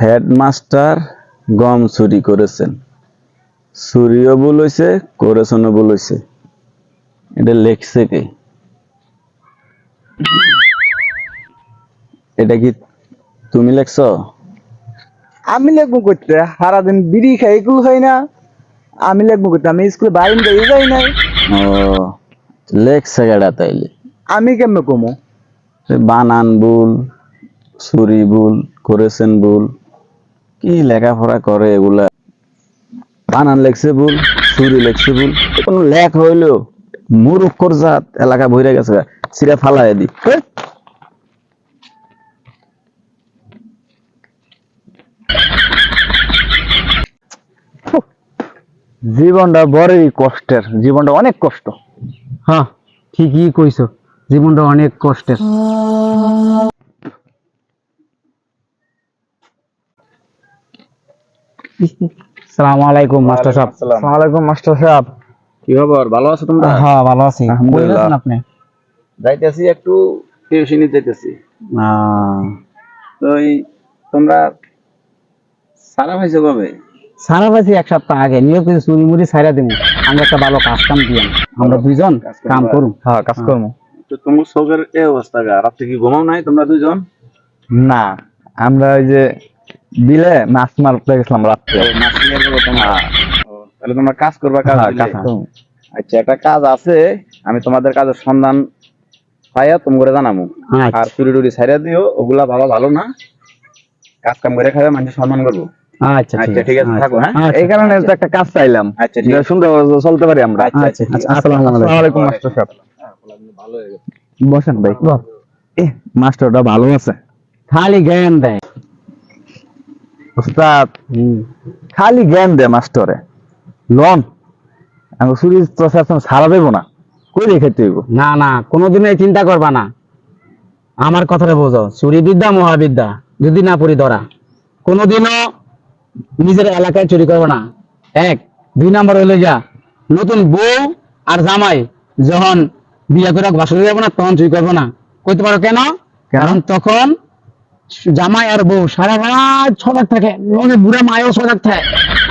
Headmaster গম চুরি করেছেন। চুরিও ভুল হয়েছে করেছেনও ভুল হয়েছে এটা লেখছে কে? এটা কি তুমি লেখছ? আমি লেখবো করতে সারাদিন বিড়ি খাই এগুলো খাই না। আমি লেখবো করতে আমি স্কুলে বারিন্দা যাই নাই। ও লেখছে কেডা তাইলে? আমি কেমনে কমো? বানান ভুল চুরি ভুল করেছেন ভুল। কি লেখাপড়া করে এগুলা? বানান লেখছে ভুল চুরি লেখছে ভুল কোন লেখ হইল মুরুক্ষর জাত এলাকা ভরে গেছে সিরা ফালাই দি। জীবনটা বড়ই কষ্টের জীবনটা অনেক কষ্ট। হ্যাঁ ঠিকই কইছো জীবনটা অনেক কষ্টের। সালাম আলাইকুম মাস্টার সাহেব। আসসালামু। আলাইকুম মাস্টার সাহেব। কি খবর? ভালো আছো তোমরা? হ্যাঁ ভালো আছি। আলহামদুলিল্লাহ। আপনি? যাইতেছি একটু টিউশনি যাইতেছি। তো এই তোমরা সারা ভাইছো কবে? সারা এক সপ্তাহ আগে। নিয়োগ করে চুরি মুড়ি ছাইরা দিব আমরা একটা ভালো কাজ কাম দিয়াম। আমরা দুইজন কাম করুম। হ্যাঁ কাজ করব তো তোমার চোখের এই অবস্থা গা। রাত্রে কি ঘুমাও নাই তোমরা দুইজন? না আমরা ওই যে বিলে মাছ মারতে গেছিলাম রাত্রে। মাছ নিয়ে যাব তোমরা তাহলে তোমরা কাজ করবা কাজ হ্যাঁ। আচ্ছা একটা কাজ আছে আমি তোমাদের কাজের সন্ধান পাইয়া তুমি করে জানাব আচ্ছা। আর চুরি টুরি ছাইরা দিও ওগুলা ভাবা ভালো না। কাজ কাম করে খাবে মানুষ সম্মান করব। আচ্ছা আচ্ছা ঠিক আছে থাকো হ্যাঁ? আচ্ছা, এই কারণে একটা কাজ চাইলাম। আচ্ছা ঠিক আছে। সুন্দর চলতে পারি আমরা। আচ্ছা আচ্ছা, আচ্ছা ঠিক আচ্ছা, আছে। আসসালামু আলাইকুম। মাস্টার সাহেব। ভালো হয়ে গেছে বসেন ভাই। এ মাস্টারটা ভালো আছে। খালি জ্ঞান দেয়। উস্তাদ হুম। খালি জ্ঞান দে মাস্টারে। লন আমি চুরি তো সারা দেবো না। কই রেখে তুই না না কোনোদিনই চিন্তা করবা না। আমার কথাটা বোঝো চুরি বিদ্যা মহাবিদ্যা যদি না পড়ি ধরা। কোনোদিনও নিজের এলাকায় চুরি করব না। এক দুই নাম্বার হইল যা নতুন বউ আর জামাই যখন বিয়ে করে বাসরে যাব না তখন চুরি করব না। কইতে পারো কেন? কারণ তখন জামাই আর বউ সারা রাত সজাগ থাকে। লগে বুড়া মায়ও সজাগ থাকে।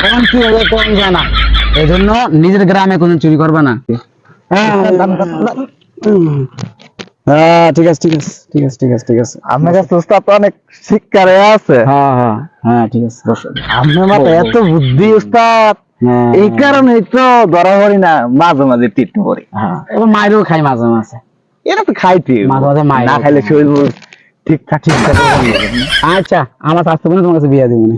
তখন কি হবে কোন যায় না। এই জন্য নিজের গ্রামে কোনো চুরি করবে না। হ্যাঁ। ঠিক আছে ঠিক আছে ঠিক আছে ঠিক আছে ঠিক আছে। আপনার কাছে উস্তাদ অনেক শিক্ষারে আছে। হ্যাঁ হ্যাঁ হ্যাঁ ঠিক আছে বসো। আপনার মাথায় এত বুদ্ধি উস্তাদ। হ্যাঁ, এই কারণেই তো ধরা পড়ি না মাঝে মাঝে টিট পড়ি। হ্যাঁ এবার মায়েরও খাই মাঝে মাঝে। এটা তো খাইতে মাঝে মাঝে না খাইলে শরীর ঠিকঠাক ঠিকঠাক আচ্ছা আমার স্বাস্থ্য তোমার কাছে বিয়ে দিব না।